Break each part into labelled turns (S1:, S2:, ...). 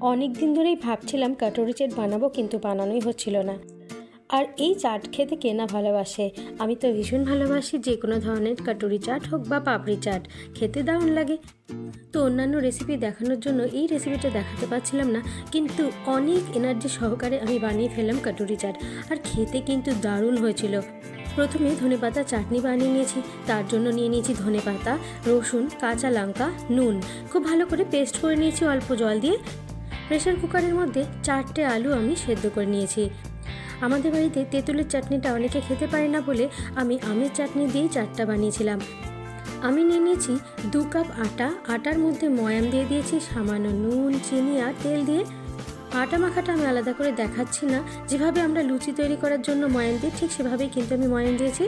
S1: অনেক দিন ধরেই ভাবছিলাম কাটুরি চাট বানাবো, কিন্তু বানানোই হচ্ছিল না। আর এই চাট খেতে কে না ভালোবাসে? আমি তো ভীষণ ভালোবাসি যে কোনো ধরনের কাটুরি চাট হোক বা পাপড়ি চাট, খেতে দারুণ লাগে। তো অন্যান্য রেসিপি দেখানোর জন্য এই রেসিপিটা দেখাতে পারছিলাম না, কিন্তু অনেক এনার্জি সহকারে আমি বানিয়ে ফেললাম কাটুরি চাট, আর খেতে কিন্তু দারুণ হয়েছিল। প্রথমে ধনেপাতা চাটনি বানিয়ে নিয়েছি, তার জন্য নিয়ে নিয়েছি ধনেপাতা, রসুন, কাঁচা লঙ্কা, নুন। খুব ভালো করে পেস্ট করে নিয়েছি, অল্প জল দিয়ে প্রেশার কুকারের মধ্যে চারটে আলু আমি সেদ্ধ করে নিয়েছি। আমাদের বাড়িতে তেঁতুলের চাটনিটা অনেকে খেতে পারে না বলে আমি আমের চাটনি দিয়েই চাটটা বানিয়েছিলাম। আমি নিয়ে নিয়েছি দু কাপ আটা, আটার মধ্যে ময়াম দিয়ে দিয়েছি সামান্য নুন, চিনি আর তেল দিয়ে। আটা মাখাটা আমি আলাদা করে দেখাচ্ছি না, যেভাবে আমরা লুচি তৈরি করার জন্য ময়াম দিই ঠিক সেভাবেই কিন্তু আমি ময়াম দিয়েছি।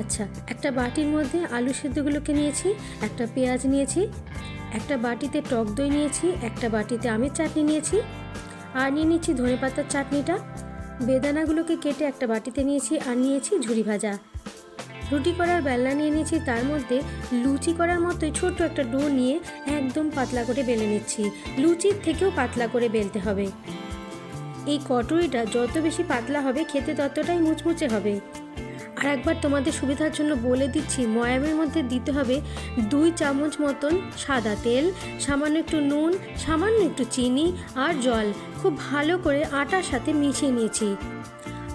S1: আচ্ছা একটা বাটির মধ্যে আলু সেদ্ধগুলোকে নিয়েছি, একটা পেঁয়াজ নিয়েছি একটা বাটিতে টক দই নিয়েছি, একটা বাটিতে আমের চাটনি নিয়েছি, আর নিয়ে নিচ্ছি ধনেপাতার চাটনিটা। বেদানাগুলোকে কেটে একটা বাটিতে নিয়েছি আর নিয়েছি ঝুরি ভাজা। রুটি করার বেলনা নিয়ে নিয়েছি, তার মধ্যে লুচি করার মতোই ছোট্ট একটা ডো নিয়ে একদম পাতলা করে বেলে নিচ্ছি। লুচির থেকেও পাতলা করে বেলতে হবে। এই কটুরিটা যত বেশি পাতলা হবে, খেতে ততটাই মুচমুচে হবে। আর একবার তোমাদের সুবিধার জন্য বলে দিচ্ছি ময়ামের মধ্যে দিতে হবে দুই চামচ মতন সাদা তেল, সামান্য একটু নুন, সামান্য একটু চিনি আর জল। খুব ভালো করে আটার সাথে মিশিয়ে নিয়েছি।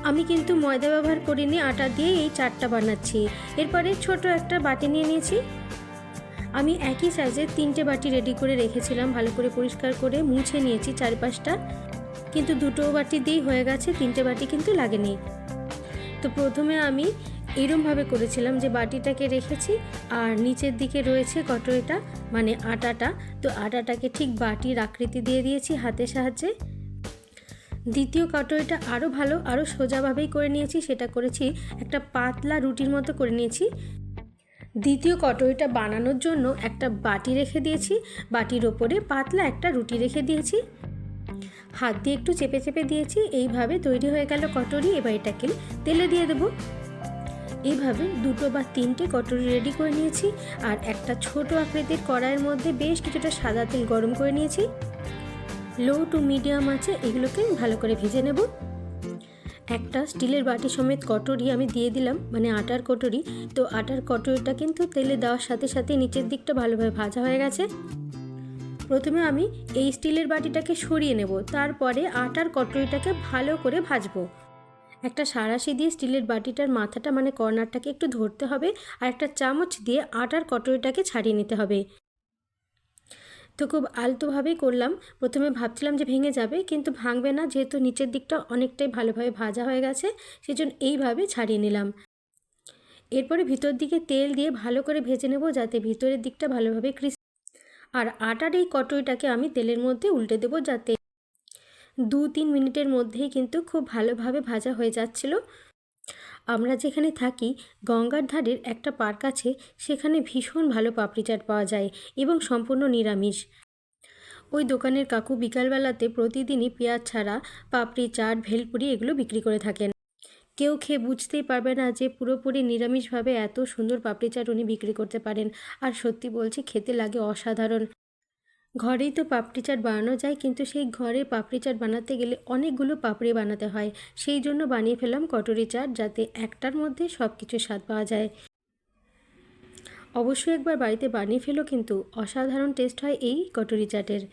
S1: আমি কিন্তু ময়দা ব্যবহার করিনি, আটা দিয়ে এই চারটা বানাচ্ছি। এরপরে ছোট একটা বাটি নিয়ে নিয়েছি। আমি একই সাইজের তিনটে বাটি রেডি করে রেখেছিলাম, ভালো করে পরিষ্কার করে মুছে নিয়েছি চারপাশটা। কিন্তু দুটো বাটি দিয়েই হয়ে গেছে, তিনটে বাটি কিন্তু লাগেনি। তো প্রথমে আমি এরমভাবে করেছিলাম যে বাটিটাকে রেখেছি আর নিচের দিকে রয়েছে কটরিটা মানে আটাটা। তো আটাটাকে ঠিক বাটির আকৃতি দিয়ে দিয়েছি হাতের সাহায্যে। দ্বিতীয় কটরিটা আরও ভালো, আরও সোজাভাবেই করে নিয়েছি, সেটা করেছি একটা পাতলা রুটির মতো করে নিয়েছি। দ্বিতীয় কটরিটা বানানোর জন্য একটা বাটি রেখে দিয়েছি, বাটির ওপরে পাতলা একটা রুটি রেখে দিয়েছি। হাত দিয়ে একটু চেপে চেপে দিয়েছি, এইভাবে তৈরি হয়ে গেল কটরি। এবার এটাকে তেলে দিয়ে দেবো। এইভাবে দুটো বা তিনটে কটরি রেডি করে নিয়েছি, আর একটা ছোট আকৃতির কড়াইয়ের মধ্যে বেশ কিছুটা সাদা তেল গরম করে নিয়েছি। লো টু মিডিয়াম আছে, এগুলোকে ভালো করে ভেজে নেব। একটা স্টিলের বাটি সমেত কটরি আমি দিয়ে দিলাম মানে আটার কটরি। তো আটার কটরিটা কিন্তু তেলে দেওয়ার সাথে সাথে নিচের দিকটা ভালোভাবে ভাজা হয়ে গেছে। প্রথমে আমি এই স্টিলের বাটিটাকে সরিয়ে নেব, তারপরে আটার কটরিটাকে ভালো করে ভাজবো। একটা সারাশি দিয়ে স্টিলের বাটিটার মাথাটা মানে কর্নারটাকে একটু ধরতে হবে আর একটা চামচ দিয়ে আটার কটরিটাকে ছাড়িয়ে নিতে হবে। তো খুব আলতোভাবেই করলাম। প্রথমে ভাবছিলাম যে ভেঙে যাবে, কিন্তু ভাঙবে না, যেহেতু নিচের দিকটা অনেকটাই ভালোভাবে ভাজা হয়ে গেছে, সেজন্য এইভাবে ছাড়িয়ে নিলাম। এরপরে ভিতর দিকে তেল দিয়ে ভালো করে ভেজে নেব, যাতে ভিতরের দিকটা ভালোভাবে ক্রিস আর আটার এই কটরিটাকে আমি তেলের মধ্যে উল্টে দেবো যাতে দু তিন মিনিটের মধ্যেই কিন্তু খুব ভালোভাবে ভাজা হয়ে যাচ্ছিল। আমরা যেখানে থাকি, গঙ্গার ধারের একটা পার্ক আছে, সেখানে ভীষণ ভালো পাপড়ি চাট পাওয়া যায় এবং সম্পূর্ণ নিরামিষ। ওই দোকানের কাকু বিকালবেলাতে প্রতিদিনই পেঁয়াজ ছাড়া, পাপড়ি, চাট, ভেলপুরি এগুলো বিক্রি করে থাকেন। কেউ খেয়ে বুঝতেই পারবে না যে পুরোপুরি নিরামিষভাবে এত সুন্দর পাপড়ি চাট উনি বিক্রি করতে পারেন। আর সত্যি বলছি, খেতে লাগে অসাধারণ। ঘরেই তো পাপড়ি চাট বানানো যায়, কিন্তু সেই ঘরে পাপড়ি চাট বানাতে গেলে অনেকগুলো পাপড়ি বানাতে হয়। সেই জন্য বানিয়ে ফেলাম কটরি চাট, যাতে একটার মধ্যে সব কিছু স্বাদ পাওয়া যায়। অবশ্যই একবার বাড়িতে বানিয়ে ফেলো, কিন্তু অসাধারণ টেস্ট হয় এই কটরি চাটের।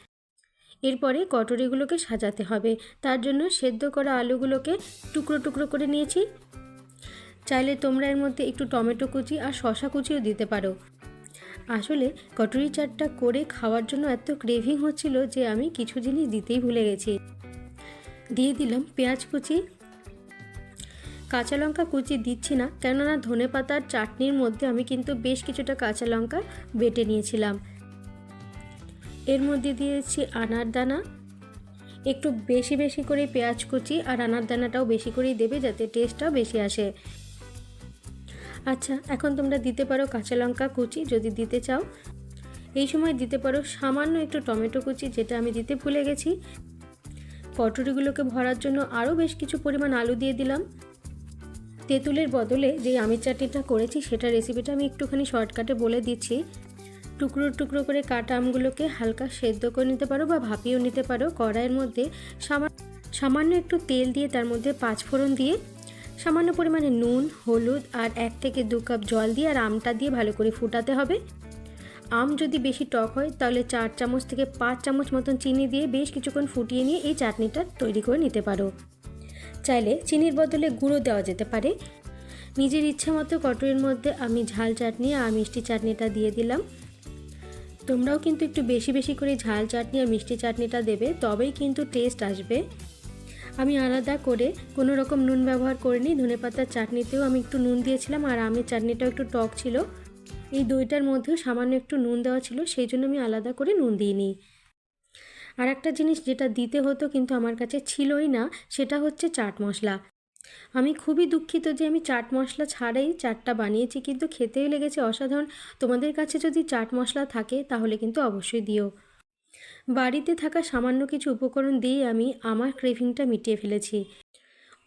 S1: এরপরে কটরিগুলোকে সাজাতে হবে। তার জন্য সেদ্ধ করা আলুগুলোকে টুকরো টুকরো করে নিয়েছি। চাইলে তোমরা এর মধ্যে একটু টমেটো কুচি আর শশা কুচিও দিতে পারো। আসলে কটরি চাটটা করে খাওয়ার জন্য এত ক্রেভিং হচ্ছিল যে আমি কিছু জিনিস দিতেই ভুলে গেছি। দিয়ে দিলাম পেঁয়াজ কুচি। কাঁচা লঙ্কা কুচি দিচ্ছি না, কেননা ধনে পাতার চাটনির মধ্যে আমি কিন্তু বেশ কিছুটা কাঁচা লঙ্কা বেটে নিয়েছিলাম। এর মধ্যে দিয়েছি আনার দানা। একটু বেশি বেশি করে পেঁয়াজ কুচি আর আনার দানাটাও বেশি করেই দেবে যাতে টেস্টটাও বেশি আসে। আচ্ছা এখন তোমরা দিতে পারো কাঁচা লঙ্কা কুচি যদি দিতে চাও। এই সময় দিতে পারো সামান্য একটু টমেটো কুচি যেটা আমি দিতে ভুলে গেছি। কটরিগুলোকে ভরার জন্য আরও বেশ কিছু পরিমাণ আলু দিয়ে দিলাম। তেঁতুলের বদলে যে আমের চাটনিটা করেছি সেটা রেসিপিটা আমি একটুখানি শর্টকাটে বলে দিচ্ছি। টুকরো টুকরো করে কাটা আমগুলোকে হালকা সেদ্ধ করে নিতে পারো বা ভাপিয়েও নিতে পারো। কড়াইয়ের মধ্যে সামা- সামান্য একটু তেল দিয়ে তার মধ্যে পাঁচ ফোড়ন দিয়ে সামান্য পরিমাণে নুন, হলুদ আর এক থেকে দু কাপ জল দিয়ে আর আমটা দিয়ে ভালো করে ফুটাতে হবে। আম যদি বেশি টক হয় তাহলে চার চামচ থেকে পাঁচ চামচ মতন চিনি দিয়ে বেশ কিছুক্ষণ ফুটিয়ে নিয়ে এই চাটনিটা তৈরি করে নিতে পারো। চাইলে চিনির বদলে গুঁড়ো দেওয়া যেতে পারে। নিজের ইচ্ছে মতো কটরির মধ্যে আমি ঝাল চাটনি আর মিষ্টি চাটনিটা দিয়ে দিলাম। তোমরাও কিন্তু একটু বেশি বেশি করে ঝাল চাটনি আর মিষ্টি চাটনিটা দেবে, তবেই কিন্তু টেস্ট আসবে। আমি আলাদা করে কোনো রকম নুন ব্যবহার করিনি, ধনে পাতার চাটনিতেও আমি একটু নুন দিয়েছিলাম আর আমের চাটনিটাও একটু টক ছিল। এই দইটার মধ্যেও সামান্য একটু নুন দেওয়া ছিল, সেই জন্য আমি আলাদা করে নুন দিইনি। আর একটা জিনিস যেটা দিতে হতো কিন্তু আমার কাছে ছিলই না, সেটা হচ্ছে চাট মশলা। আমি খুবই দুঃখিত যে আমি চাট মশলা ছাড়াই চাটটা বানিয়েছি, কিন্তু খেতেই লেগেছে অসাধারণ। তোমাদের কাছে যদি চাট মশলা থাকে, তাহলে কিন্তু অবশ্যই দিও। বাড়িতে থাকা সামান্য কিছু উপকরণ দিয়ে আমি আমার ক্রেভিংটা মিটিয়ে ফেলেছি।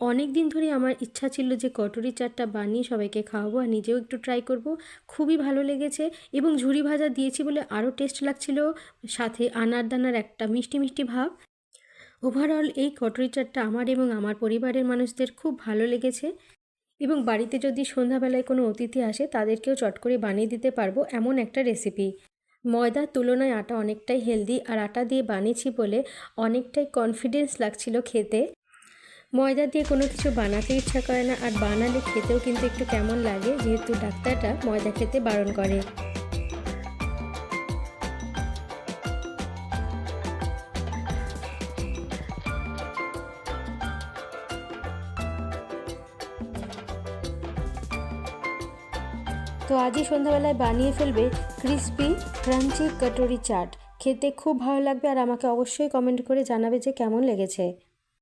S1: অনেক দিন ধরে আমার ইচ্ছা ছিল যে কটরি চাটটা বানিয়ে সবাইকে খাওয়াবো আর নিজেও একটু ট্রাই করব। খুবই ভালো লেগেছে এবং ঝুরি ভাজা দিয়েছি বলে আরও টেস্ট লাগছিল, সাথে আনার দানার একটা মিষ্টি মিষ্টি ভাব। ওভারঅল এই কটরি চাটটা আমার এবং আমার পরিবারের মানুষদের খুব ভালো লেগেছে এবং বাড়িতে যদি সন্ধ্যাবেলায় কোনো অতিথি আসে, তাদেরকেও চট করে বানিয়ে দিতে পারব এমন একটা রেসিপি ময়দার তুলনায় আটা অনেকটাই হেলদি আর আটা দিয়ে বানিয়েছি বলে অনেকটাই কনফিডেন্স লাগছিল খেতে। ময়দা দিয়ে কোনো কিছু বানাতে ইচ্ছা করে না আর বানালে খেতেও কিন্তু একটু কেমন লাগে, যেহেতু ডাক্তারটা ময়দা খেতে বারণ করে। তো আজই সন্ধ্যাবেলায় বানিয়ে ফেলবে ক্রিসপি ক্রাঞ্চি কাটোরি চাট। খেতে খুব ভালো লাগবে আর আমাকে অবশ্যই কমেন্ট করে জানাবে যে কেমন লেগেছে।